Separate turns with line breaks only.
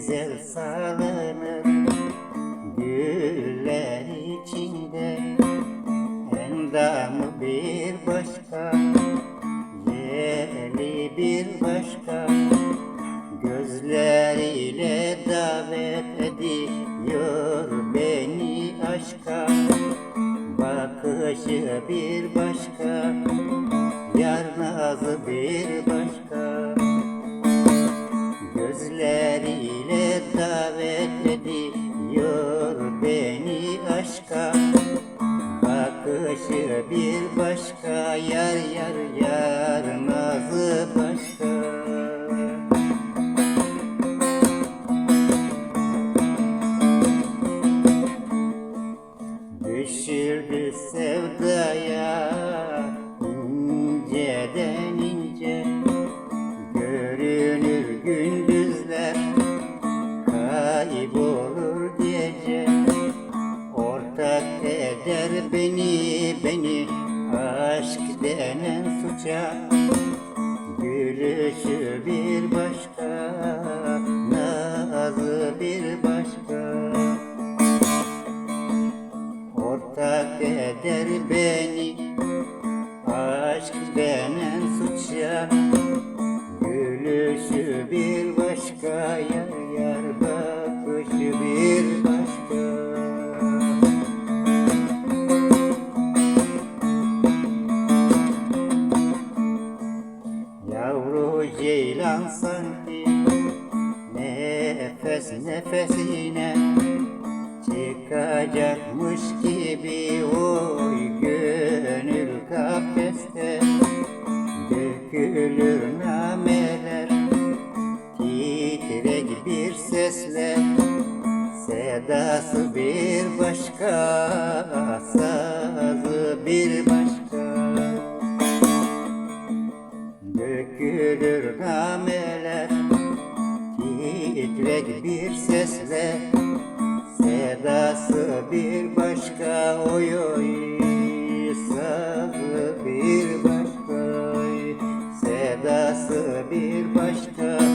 güzel salınır Güller içinde. Endamı bir başka Yeri bir başka. Gözleriyle davet ediyor beni aşka. Bakışı bir başka Yar nazı bir başka Bakışı bir başka Yar yar yar nazı başka denen suça Gülüşü bir başka nazı bir başka. Ortak eder beni Aşk denen suça Gülüşü bir başka Yavru ceylan sanki Nefes nefesine Çıkacakmış gibi oy gönül kafeste Dökülür nameler Titrek bir sesle Sedası bir başka Sazı bir başka Dökülür nameler Titrek bir sesle Sedası bir başka Oy oy Sazı bir başka. Sedası bir başka